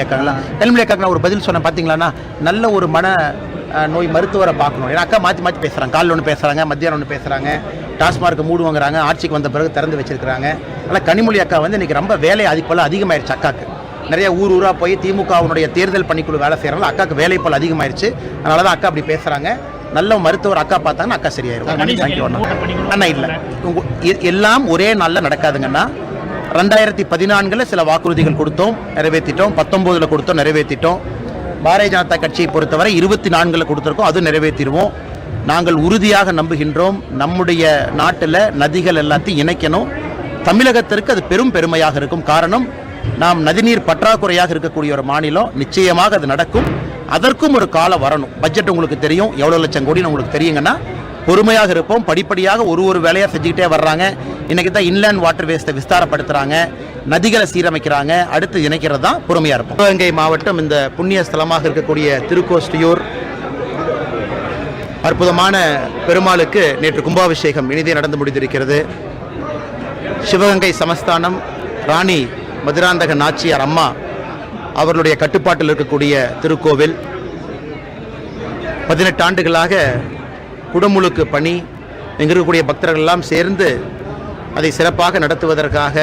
கனிமொழி அக்காங்களா கனிமொழி அக்காக்கு ஒரு பதில் சொன்னேன் பார்த்தீங்களாண்ணா நல்ல ஒரு மன நோய் மருத்துவரை பார்க்கணும். ஏன்னா அக்கா மாற்றி மாற்றி பேசுகிறாங்க காலைல ஒன்று பேசுகிறாங்க மத்தியானம் ஒன்று பேசுகிறாங்க டாஸ்மார்க் மூடுவாங்கிறாங்க ஆட்சிக்கு வந்த பிறகு திறந்து வச்சிருக்கிறாங்க. ஆனால் கனிமொழி அக்கா வந்து இன்றைக்கி ரொம்ப வேலை அதிகப்போல் அதிகமாயிருச்சு அக்காக்கு. நிறைய ஊர் ஊராக போய் திமுகவினுடைய தேர்தல் பணிக்குழு வேலை செய்கிறாங்க அக்காக்கு வேலை போல் அதிகமாயிருச்சு. அதனால தான் அக்கா அப்படி பேசுகிறாங்க நல்ல மருத்துவர் அக்கா பார்த்தாங்கன்னா அக்கா சரியாயிருக்கும் தேங்க்யூ அண்ணா. இல்லை. எல்லாம் ஒரே நாளில் நடக்காதுங்கண்ணா. ரெண்டாயிரத்தி பதினான்கில் சில வாக்குறுதிகள் கொடுத்தோம் நிறைவேற்றிட்டோம். பத்தொம்போதில் கொடுத்தோம் நிறைவேற்றிட்டோம். பாரதிய ஜனதா கட்சியை பொறுத்தவரை இருபத்தி நான்கில் கொடுத்துருக்கோம் அது நிறைவேற்றிடுவோம். நாங்கள் உறுதியாக நம்புகின்றோம் நம்முடைய நாட்டில் நதிகள் எல்லாத்தையும் இணைக்கணும். தமிழகத்திற்கு அது பெரும் பெருமையாக இருக்கும் காரணம் நாம் நதிநீர் பற்றாக்குறையாக இருக்கக்கூடிய ஒரு மாநிலம் நிச்சயமாக அது நடக்கும். அதற்கும் ஒரு காலம் வரணும். பட்ஜெட் உங்களுக்கு தெரியும் எவ்வளோ லட்சம் கோடின்னு உங்களுக்கு தெரியுங்கன்னா பொறுமையாக இருப்போம். படிப்படியாக ஒரு ஒரு வேலையாக செஞ்சுக்கிட்டே வர்றாங்க. இன்றைக்கி தான் இன்லேண்ட் வாட்டர் வேஸ்ட்டை விஸ்தாரப்படுத்துகிறாங்க நதிகளை சீரமைக்கிறாங்க. அடுத்து இணைக்கிறது தான் பொறுமையாக இருப்போம். சிவகங்கை மாவட்டம் இந்த புண்ணிய ஸ்தலமாக இருக்கக்கூடிய திருக்கோஷ்டியூர் அற்புதமான பெருமாளுக்கு நேற்று கும்பாபிஷேகம் இனிதே நடந்து முடிந்திருக்கிறது. சிவகங்கை சமஸ்தானம் ராணி மதுராந்தக நாச்சியார் அம்மா அவர்களுடைய கட்டுப்பாட்டில் இருக்கக்கூடிய திருக்கோவில் பதினெட்டு ஆண்டுகளாக குடமுழுக்கு பணி இங்கு இருக்கக்கூடிய பக்தர்கள் எல்லாம் சேர்ந்து அதை சிறப்பாக நடத்துவதற்காக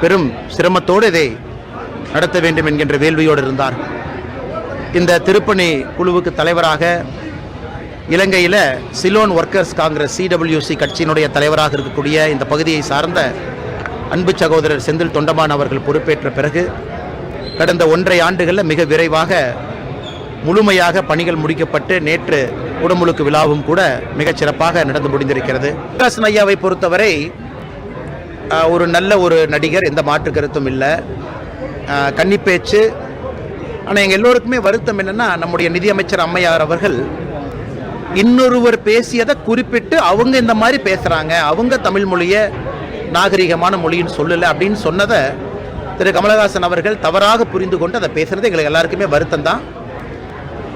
பெரும் சிரமத்தோடு இதை நடத்த வேண்டும் என்கின்ற வேள்வியோடு இருந்தார். இந்த திருப்பணி குழுவுக்கு தலைவராக இலங்கையில் சிலோன் ஒர்க்கர்ஸ் காங்கிரஸ் சிடபிள்யூசி கட்சியினுடைய தலைவராக இருக்கக்கூடிய இந்த பகுதியை சார்ந்த அன்பு சகோதரர் செந்தில் தொண்டமான் அவர்கள் பொறுப்பேற்ற பிறகு கடந்த ஒன்றை ஆண்டுகளில் மிக விரைவாக முழுமையாக பணிகள் முடிக்கப்பட்டு நேற்று குடமுழுக்கு விழாவும் கூட மிகச் சிறப்பாக நடந்து முடிந்திருக்கிறது. பிரகாசன் ஐயாவை பொறுத்தவரை ஒரு நல்ல ஒரு நடிகர் எந்த மாற்று கருத்தும் இல்லை. கன்னிப்பேச்சு. ஆனால் எங்கள் எல்லோருக்குமே வருத்தம் என்னென்னா நம்முடைய நிதியமைச்சர் அம்மையார் அவர்கள் இன்னொருவர் பேசியதை குறிப்பிட்டு அவங்க இந்த மாதிரி பேசுகிறாங்க அவங்க தமிழ் மொழியை நாகரிகமான மொழின்னு சொல்லலை அப்படின்னு சொன்னதை திரு. கமலஹாசன் அவர்கள் தவறாக புரிந்து கொண்டு அதை பேசுகிறது எங்களுக்கு எல்லாருக்குமே வருத்தம் தான்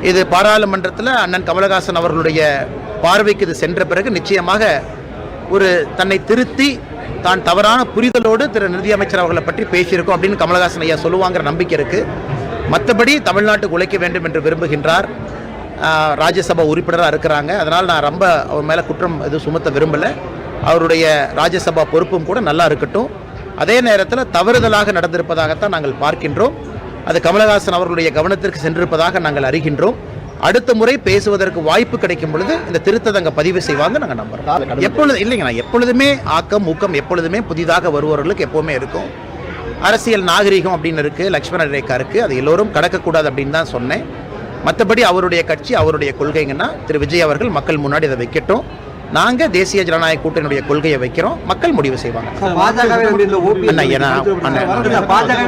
இது பாராளுமன்றத்தில் அண்ணன் கமலஹாசன் அவர்களுடைய பார்வைக்கு இது சென்ற பிறகு நிச்சயமாக ஒரு தன்னை திருத்தி தான் தவறான புரிதலோடு திரு நிதியமைச்சர் அவர்களை பற்றி பேசியிருக்கோம் அப்படின்னு கமலஹாசன் ஐயா சொல்லுவாங்கிற நம்பிக்கை இருக்குது மற்றபடி தமிழ்நாட்டுக்கு உழைக்க வேண்டும் என்று விரும்புகின்றார். ராஜ்யசபா உறுப்பினராக இருக்கிறாங்க. அதனால் நான் ரொம்ப அவர் மேலே குற்றம் எதுவும் சுமத்த விரும்பலை. அவருடைய ராஜ்யசபா பொறுப்பும் கூட நல்லா இருக்கட்டும். அதே நேரத்தில் தவறுதலாக நடந்திருப்பதாகத்தான் நாங்கள் பார்க்கின்றோம். அது கமலஹாசன் அவர்களுடைய கவனத்திற்கு சென்றிருப்பதாக நாங்கள் அறிகின்றோம். அடுத்த முறை பேசுவதற்கு வாய்ப்பு கிடைக்கும் பொழுது இந்த திருத்தத்தை அங்கே பதிவு செய்வாங்க நாங்கள் நம்புறோம். எப்பொழுது இல்லைங்கண்ணா எப்பொழுதுமே ஆக்கம் ஊக்கம் எப்பொழுதுமே புதிதாக வருபவர்களுக்கு எப்போவுமே இருக்கும். அரசியல் நாகரிகம் அப்படின்னு இருக்குது லக்ஷ்மண ரேகா இருக்குது அது எல்லோரும் கடக்கக்கூடாது அப்படின்னு தான் சொன்னேன். மற்றபடி அவருடைய கட்சி அவருடைய கொள்கைங்கன்னா திரு விஜய் அவர்கள் மக்கள் முன்னாடி அதை வைக்கட்டும். நாங்கள் தேசிய ஜனநாயக கூட்டணியுடைய கொள்கையை வைக்கிறோம். மக்கள் முடிவு செய்வாங்க.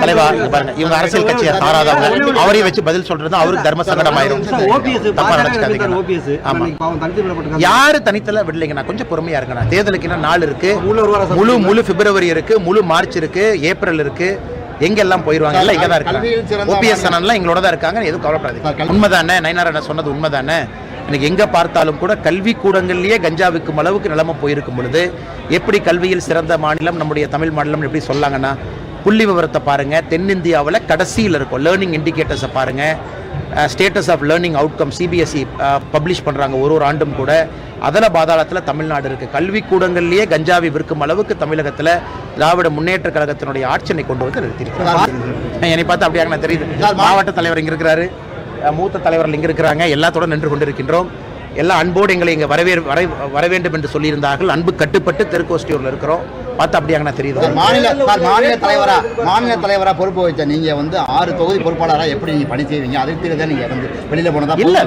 தலைவா பாருங்க இவங்க அரசியல் கட்சியை சாராதவங்க. அவரையும் வச்சு பதில் சொல்றது அவருக்கு தர்ம சங்கடமாயிரும். சார், OPS தப்பா நினைச்சுக்காதீங்க ஆமா. யாரு தனித்தல விடலைங்கண்ணா? கொஞ்சம் பொறுமையா இருக்கண்ணா தேர்தலுக்கு இன்னும் நாள் இருக்கு. முழு முழு பிப்ரவரி இருக்கு. முழு மார்ச் இருக்கு. ஏப்ரல் இருக்கு. எங்கெல்லாம் போயிருவாங்க? எல்லாம் இங்க தான் இருக்காங்க ஓபிஎஸ் அண்ணன்லாம் எங்களோட தான் இருக்காங்க எதுவும் கவலைப்படாதீங்க. உண்மைதானே? நயனார் சொன்னது உண்மைதானே? எனக்கு எங்க பார்த்தாலும் கூட கல்வி கூடங்கள்லயே கஞ்சா விற்கும் அளவுக்கு நிலைமை போயிருக்கும் பொழுது எப்படி கல்வியில் சிறந்த மாநிலம் நம்முடைய தமிழ் மாநிலம் எப்படி சொல்லாங்கன்னா புள்ளி விவரத்தை பாருங்க. தென்னிந்தியாவில் கடைசியில் இருக்கும் லேர்னிங் இண்டிகேட்டர்ஸை பாருங்க. Status of learning outcome CBSE publish பண்ணுறாங்க ஒரு ஒரு ஆண்டும் கூட. அதில் பாதாளத்தில் தமிழ்நாடு இருக்குது கல்வி கூடங்கள்லேயே கஞ்சாவை விற்கும் அளவுக்கு தமிழகத்தில் திராவிட முன்னேற்ற கழகத்தினுடைய ஆட்சியை கொண்டு வந்து நிறுத்தியிருக்கிறாங்க என்னை பார்த்து அப்படியாக தெரியுது. மாவட்ட தலைவர் இங்கே இருக்கிறாரு. மூத்த தலைவர்கள் இங்கே இருக்கிறாங்க. எல்லாத்தோட நின்று கொண்டிருக்கின்றோம். எல்லா அன்போடு எங்களை இங்கே வரவே வர வர வேண்டும் என்று சொல்லியிருந்தார்கள். அன்பு கட்டுப்பட்டு தெற்கோஸ்டியூரில் இருக்கிறோம். பார்த்து அப்படியாக நான் தெரியுது? மாநில மாநில தலைவரா மாநில தலைவரா பொறுப்பு வச்ச நீங்க வந்து ஆறு தொகுதி பொறுப்பாளரா எப்படி நீங்க பணி செய்வீங்க? அதுக்கு தான் நீங்க வந்து வெளியில போனதா இல்ல.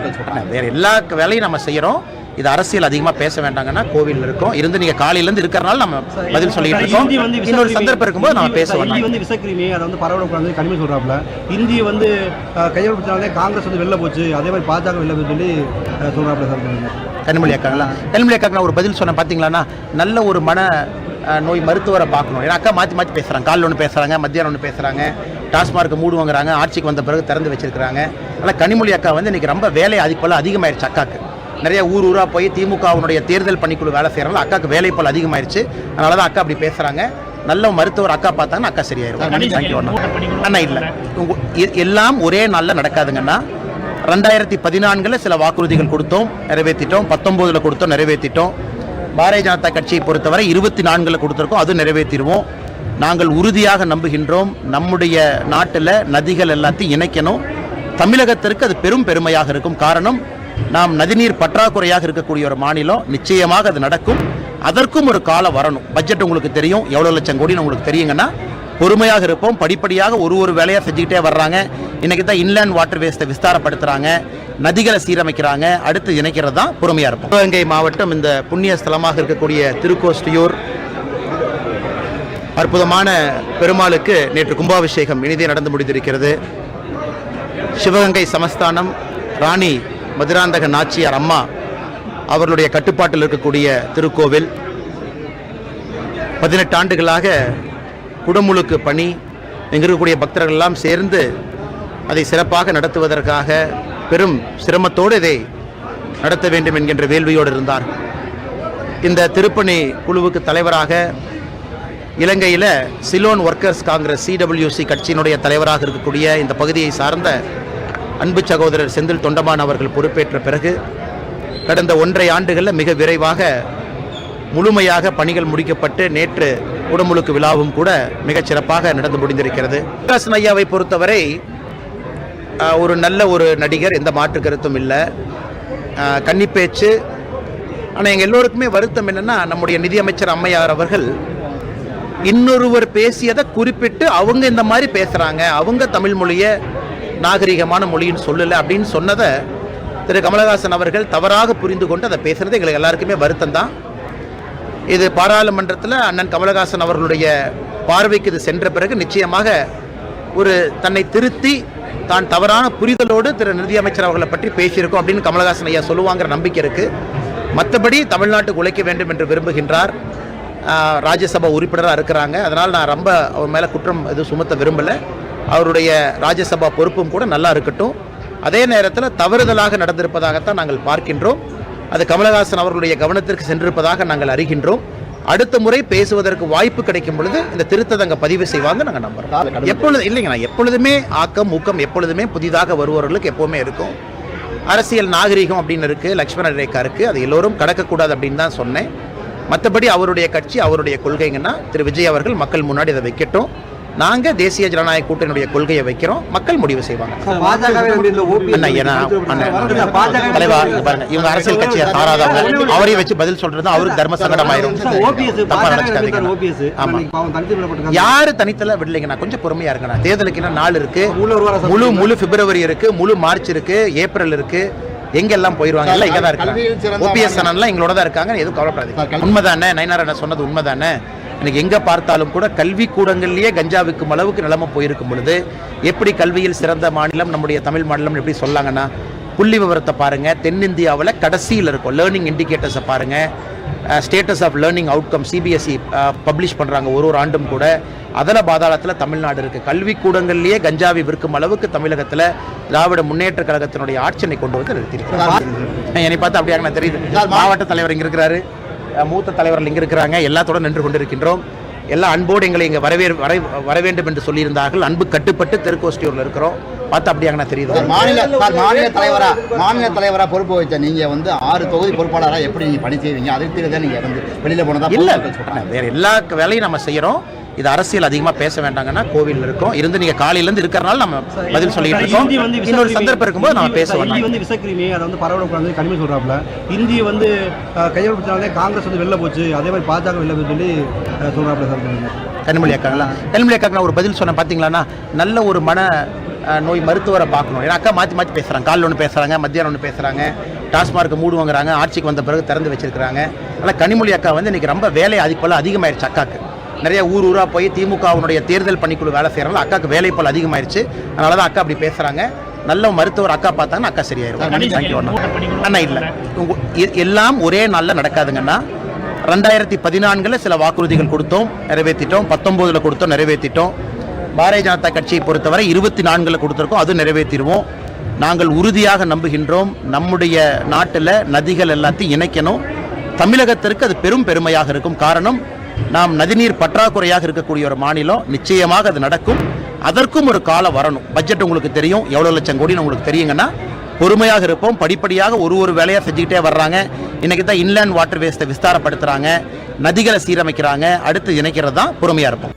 வேற எல்லா வேலையும் நம்ம செய்யறோம். இது அரசியல் அதிகமா பேச வேண்டாங்கன்னா கோவில் இருக்கோம். இருந்து நீங்க காலையில இருந்து இருக்கிறனால நம்ம பதில் சொல்லிட்டு இருக்கோம். இன்னொரு. சந்தர்ப்பம் இருக்கும்போது நம்ம பேசுவோம் இந்தி வந்து விஷக்கிருமி அதை வந்து பரவக்கூடாது கனிம சொல்றாப்புல. இந்தி வந்து கையெழுத்தாலே காங்கிரஸ் வந்து வெளில போச்சு. அதே மாதிரி பாஜக வெளில போச்சு சொல்லி அஹ், சொல்றாப்புல சார். கனிமொழி அக்காங்களா கனிமொழி அக்காக்கு நான் ஒரு பதில் சொன்னேன். பார்த்தீங்களாண்ணா நல்ல ஒரு மன நோய் மருத்துவரை பார்க்கணும். ஏன்னா அக்கா மாற்றி மாற்றி பேசுகிறாங்க காலைல ஒன்று பேசுகிறாங்க மத்தியானம் ஒன்று பேசுகிறாங்க டாஸ்மார்க் மூடுவாங்கிறாங்க ஆட்சிக்கு வந்த பிறகு திறந்து வச்சிருக்கிறாங்க. ஆனால் கனிமொழி அக்கா வந்து இன்னைக்கு ரொம்ப வேலை அதிகப்போல் அதிகமாயிருச்சு அக்காக்கு. நிறைய ஊர் ஊராக போய் திமுகவினுடைய தேர்தல் பணிக்குழு வேலை செய்கிறாங்க அக்காக்கு வேலை போல் அதிகமாயிருச்சு. அதனால தான் அக்கா அப்படி பேசுகிறாங்க நல்ல மருத்துவர் அக்கா பார்த்தாங்கன்னா அக்கா சரியாயிருக்கும் தேங்க்யூ அண்ணா. அண்ணா இல்லை. எல்லாம் ஒரே நாளில் நடக்காதுங்கண்ணா. ரெண்டாயிரத்தி பதினான்கில் சில வாக்குறுதிகள் கொடுத்தோம் நிறைவேற்றிட்டோம். பத்தொம்போதில் கொடுத்தோம் நிறைவேற்றிட்டோம். பாரதிய ஜனதா கட்சியை பொறுத்தவரை இருபத்தி நான்கில் கொடுத்துருக்கோம் அது நிறைவேற்றிடுவோம். நாங்கள் உறுதியாக நம்புகின்றோம் நம்முடைய நாட்டில் நதிகள் எல்லாத்தையும் இணைக்கணும். தமிழகத்திற்கு அது பெரும் பெருமையாக இருக்கும் காரணம் நாம் நதிநீர் பற்றாக்குறையாக இருக்கக்கூடிய ஒரு மாநிலம் நிச்சயமாக அது நடக்கும். அதற்கும் ஒரு காலம் வரணும். பட்ஜெட் உங்களுக்கு தெரியும். எவ்வளோ லட்சம் கோடின்னு உங்களுக்கு தெரியுங்கன்னா பொறுமையாக இருப்போம். படிப்படியாக ஒரு ஒரு வேலையாக செஞ்சுக்கிட்டே வர்றாங்க. இன்றைக்கி தான் இன்லேண்ட் வாட்டர் வேஸ்ட்டை விஸ்தாரப்படுத்துகிறாங்க நதிகளை சீரமைக்கிறாங்க. அடுத்து இணைக்கிறது தான் பொறுமையாக இருப்போம். சிவகங்கை மாவட்டம் இந்த புண்ணிய ஸ்தலமாக இருக்கக்கூடிய திருக்கோஷ்டியூர் அற்புதமான பெருமாளுக்கு நேற்று கும்பாபிஷேகம் இனிதே நடந்து முடிந்திருக்கிறது. சிவகங்கை சமஸ்தானம் ராணி மதுராந்தக நாச்சியார் அம்மா அவர்களுடைய கட்டுப்பாட்டில் இருக்கக்கூடிய திருக்கோவில். பதினெட்டு ஆண்டுகளாக குடமுழுக்கு பணி இங்கு இருக்கக்கூடிய பக்தர்கள் எல்லாம் சேர்ந்து அதை சிறப்பாக நடத்துவதற்காக பெரும் சிரமத்தோடு இதை நடத்த வேண்டும் என்கின்ற வேள்வியோடு இருந்தார். இந்த திருப்பணி குழுவுக்கு தலைவராக இலங்கையில் சிலோன் ஒர்க்கர்ஸ் காங்கிரஸ் சிடபிள்யூசி கட்சியினுடைய தலைவராக இருக்கக்கூடிய இந்த பகுதியை சார்ந்த அன்பு சகோதரர் செந்தில் தொண்டமான் அவர்கள் பொறுப்பேற்ற பிறகு கடந்த ஒன்றை ஆண்டுகளில் மிக விரைவாக முழுமையாக பணிகள் முடிக்கப்பட்டு நேற்று உடமுழுக்கு விழாவும் கூட மிகச் சிறப்பாக நடந்து முடிந்திருக்கிறது. பிரகாசன் ஐயாவை பொறுத்தவரை ஒரு நல்ல ஒரு நடிகர் எந்த மாற்று கருத்தும் இல்லை. கன்னிப்பேச்சு. ஆனால் எங்கள் எல்லோருக்குமே வருத்தம் என்னென்னா நம்முடைய நிதியமைச்சர் அம்மையார் அவர்கள் இன்னொருவர் பேசியதை குறிப்பிட்டு அவங்க இந்த மாதிரி பேசுகிறாங்க அவங்க தமிழ் மொழியை நாகரிகமான மொழின்னு சொல்லலை அப்படின்னு சொன்னதை திரு கமலஹாசன் அவர்கள் தவறாக புரிந்து கொண்டு அதை பேசுகிறது எங்களுக்கு எல்லாருக்குமே வருத்தம் தான் இது பாராளுமன்றத்தில் அண்ணன் கமலஹாசன் அவர்களுடைய பார்வைக்கு இது சென்ற பிறகு நிச்சயமாக ஒரு தன்னை திருத்தி தான் தவறான புரிதலோடு திரு நிதியமைச்சர் அவர்களை பற்றி பேசியிருக்கோம் அப்படின்னு கமலஹாசன் ஐயா சொல்லுவாங்கிற நம்பிக்கை இருக்குது மற்றபடி தமிழ்நாட்டுக்கு உழைக்க வேண்டும் என்று விரும்புகின்றார். ராஜ்யசபா உறுப்பினராக இருக்கிறாங்க. அதனால் நான் ரொம்ப அவர் மேலே குற்றம் எதுவும் சுமத்த விரும்பலை. அவருடைய ராஜ்யசபா பொறுப்பும் கூட நல்லா இருக்கட்டும். அதே நேரத்தில் தவறுதலாக நடந்திருப்பதாகத்தான் நாங்கள் பார்க்கின்றோம். அது கமலஹாசன் அவர்களுடைய கவனத்திற்கு சென்றிருப்பதாக நாங்கள் அறிகின்றோம். அடுத்த முறை பேசுவதற்கு வாய்ப்பு கிடைக்கும் பொழுது இந்த திருத்தத்தை அங்கே பதிவு செய்வாங்க நாங்கள் நம்புறோம். எப்பொழுது இல்லைங்கண்ணா எப்பொழுதுமே ஆக்கம் ஊக்கம் எப்பொழுதுமே புதிதாக வருபவர்களுக்கு எப்பவுமே இருக்கும். அரசியல் நாகரிகம் அப்படின்னு இருக்கு லக்ஷ்மண ரேகா இருக்கு அது எல்லோரும் கடக்கக்கூடாது அப்படின்னு தான் சொன்னேன். மற்றபடி அவருடைய கட்சி அவருடைய கொள்கைங்கன்னா திரு. விஜய் அவர்கள் மக்கள் முன்னாடி அதை வைக்கட்டும். நாங்க தேசிய ஜனநாயக கூட்டணியுடைய கொள்கையை வைக்கிறோம். மக்கள் முடிவு செய்வாங்க. தலைவா பாருங்க இவங்க அரசியல் கட்சியை சாராதவங்க. அவரையும் வச்சு பதில் சொல்றது அவருக்கு தர்ம சங்கடமாயிரும். ஓபிஎஸ் தப்பா நினைச்சுக்காதீங்க ஆமா. யாரு தனித்தல விடலைங்கண்ணா? கொஞ்சம் பொறுமையா இருக்கண்ணா தேர்தலுக்கு இன்னும் நாள் இருக்கு. முழு முழு பிப்ரவரி இருக்கு. முழு மார்ச் இருக்கு. ஏப்ரல் இருக்கு. எங்கெல்லாம் போயிருவாங்க? எல்லாம் இங்க தான் இருக்காங்க ஓபிஎஸ் அண்ணன்லாம் எங்களோட தான் இருக்காங்க எதுவும் கவலைப்படாதீங்க. உண்மைதானே? நயனார் சொன்னது உண்மைதானே? எனக்கு எங்க பார்த்தாலும் கூட கல்வி கூடங்கள்லயே கஞ்சா விற்கும் அளவுக்கு நிலைமை போயிருக்கும் பொழுது எப்படி கல்வியில் சிறந்த மாநிலம் நம்முடைய தமிழ் மாநிலம் எப்படி சொல்லாங்கன்னா புள்ளி விவரத்தை பாருங்க. தென்னிந்தியாவில் கடைசியில் இருக்கும் லேர்னிங் இண்டிகேட்டர்ஸை பாருங்க. Status of learning outcome CBSE publish பண்ணுறாங்க ஒரு ஒரு ஆண்டும் கூட. அதல பாதாளத்தில் தமிழ்நாடு இருக்குது கல்வி கூடங்கள்லேயே கஞ்சாவை விற்கும் அளவுக்கு தமிழகத்தில் திராவிட முன்னேற்ற கழகத்தினுடைய ஆட்சியை கொண்டு வந்து நிறுத்தியிருக்கிறார். என்னை பார்த்து அப்படியாக தெரியுது. மாவட்ட தலைவர் இங்கே இருக்கிறாரு. மூத்த தலைவர்கள் இங்கே இருக்கிறாங்க. எல்லாத்தோட நின்று கொண்டிருக்கின்றோம். எல்லா அன்போடு எங்களை இங்கே வரவே வர வர வேண்டும் என்று சொல்லியிருந்தார்கள். அன்பு கட்டுப்பட்டு தெற்கோஸ்டியூரில் இருக்கிறோம். பார்த்து அப்படியாக நான் தெரியுது? மாநில மாநில தலைவரா மாநில தலைவரா பொறுப்பு வச்ச நீங்க வந்து ஆறு தொகுதி பொறுப்பாளரா எப்படி நீங்க பணி செய்வீங்க? அதுக்கு தான் நீங்க வந்து வெளியில போனதா இல்ல. வேற எல்லா வேலையும் நம்ம செய்யறோம். இது அரசியல் அதிகமா பேச வேண்டாங்கன்னா கோவில் இருக்கோம். இருந்து நீங்க காலையில இருந்து இருக்கிறனால நம்ம பதில் சொல்லிட்டு இருக்கோம். இன்னொரு சந்தர்ப்பம் இருக்கும்போது நம்ம பேசுவோம் இந்தி வந்து விசக்கிருமி அதை வந்து பரவக்கூடாது கனிம சொல்றாப்புல. இந்தி வந்து பிடிச்சாலே காங்கிரஸ் வந்து வெளில போச்சு. அதே மாதிரி பாஜக வெளில போய் சொல்லி அஹ், சொல்றாப்புல சார். கனிமொழி அக்காங்களா? கனிமொழி அக்காக்கு நான் ஒரு பதில் சொன்னேன். பார்த்தீங்களாண்ணா நல்ல ஒரு மன நோய் மருத்துவரை பார்க்கணும். ஏன்னா அக்கா மாற்றி மாற்றி பேசுகிறாங்க காலைல ஒன்று பேசுகிறாங்க மத்தியானம் ஒன்று பேசுகிறாங்க டாஸ்மார்க் மூடுவாங்கிறாங்க ஆட்சிக்கு வந்த பிறகு திறந்து வச்சிருக்கிறாங்க. அதனால் கனிமொழி அக்கா வந்து இன்னைக்கு ரொம்ப வேலை அதிகப்போல் அதிகமாயிருச்சு அக்காக்கு. நிறைய ஊர் ஊராக போய் திமுகவினுடைய தேர்தல் பணிக்குழு வேலை செய்கிறனால அக்காக்கு வேலை போல் அதிகமாயிருச்சு. அதனால தான் அக்கா அப்படி பேசுகிறாங்க நல்ல மருத்துவர் அக்கா பார்த்தாங்கன்னா அக்கா சரியாயிருக்கும் தேங்க்யூ அண்ணா. அண்ணா இல்லை. எல்லாம் ஒரே நாளில் நடக்காதுங்கண்ணா. ரெண்டாயிரத்தி பதினான்கில் சில வாக்குறுதிகள் கொடுத்தோம் நிறைவேற்றிட்டோம். பத்தொம்போதில் கொடுத்தோம் நிறைவேற்றிட்டோம். பாரதிய ஜனதா கட்சியை பொறுத்தவரை இருபத்தி நான்கில் கொடுத்துருக்கோம் அது நிறைவேற்றிடுவோம். நாங்கள் உறுதியாக நம்புகின்றோம் நம்முடைய நாட்டில் நதிகள் எல்லாத்தையும் இணைக்கணும். தமிழகத்திற்கு அது பெரும் பெருமையாக இருக்கும் காரணம் நாம் நதிநீர் பற்றாக்குறையாக இருக்கக்கூடிய ஒரு மாநிலம் நிச்சயமாக அது நடக்கும். அதற்கும் ஒரு காலம் வரணும். பட்ஜெட் உங்களுக்கு தெரியும். எவ்வளோ லட்சம் கோடின்னு உங்களுக்கு தெரியுங்கன்னா பொறுமையாக இருப்போம். படிப்படியாக ஒரு ஒரு வேலையாக செஞ்சுக்கிட்டே வர்றாங்க. இன்றைக்கி தான் இன்லேண்ட் வாட்டர் வேஸ்ட்டை விஸ்தாரப்படுத்துகிறாங்க நதிகளை சீரமைக்கிறாங்க. அடுத்து இணைக்கிறது தான் பொறுமையாக இருப்போம்.